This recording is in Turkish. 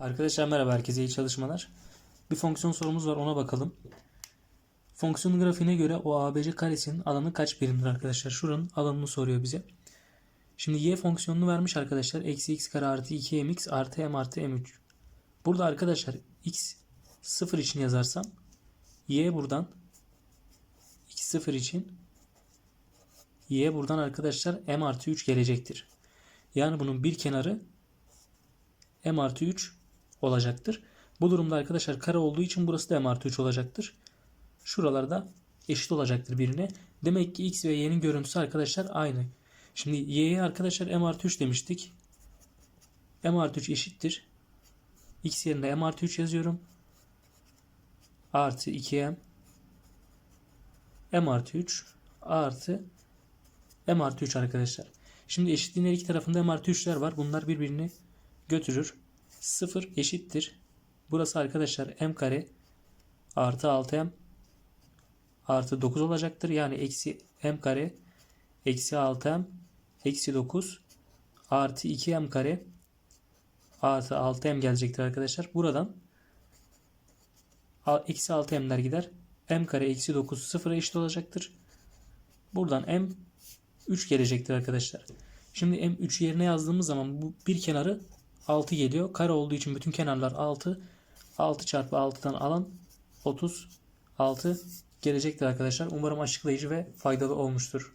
Arkadaşlar merhaba herkese iyi çalışmalar. Bir fonksiyon sorumuz var ona bakalım. Fonksiyon grafiğine göre o ABC karesinin alanı kaç birimdir arkadaşlar? Şuranın alanını soruyor bize. Şimdi y fonksiyonunu vermiş arkadaşlar. Eksi x kare artı 2mx artı m artı m3. Burada arkadaşlar x 0 için yazarsam y buradan x 0 için y buradan arkadaşlar m artı 3 gelecektir. Yani bunun bir kenarı m artı 3 olacaktır. Bu durumda arkadaşlar kare olduğu için burası da m artı 3 olacaktır. Şuralarda eşit olacaktır birine. Demek ki x ve y'nin görüntüsü arkadaşlar aynı. Şimdi y'ye arkadaşlar m artı 3 demiştik. m artı 3 eşittir. x yerine m artı 3 yazıyorum. Artı 2m m artı 3 artı m artı 3 arkadaşlar. Şimdi eşitliğin her iki tarafında m artı 3'ler var. Bunlar birbirini götürür. 0 eşittir. Burası arkadaşlar m kare artı 6m artı 9 olacaktır. Yani eksi m kare eksi 6m eksi 9 artı 2m kare artı 6m gelecektir arkadaşlar. Buradan eksi 6m'ler gider. m kare eksi 9 sıfıra eşit olacaktır. Buradan m 3 gelecektir arkadaşlar. Şimdi m3 yerine yazdığımız zaman bu bir kenarı 6 geliyor. Kare olduğu için bütün kenarlar 6. 6 çarpı 6'dan alan 36 gelecektir arkadaşlar. Umarım açıklayıcı ve faydalı olmuştur.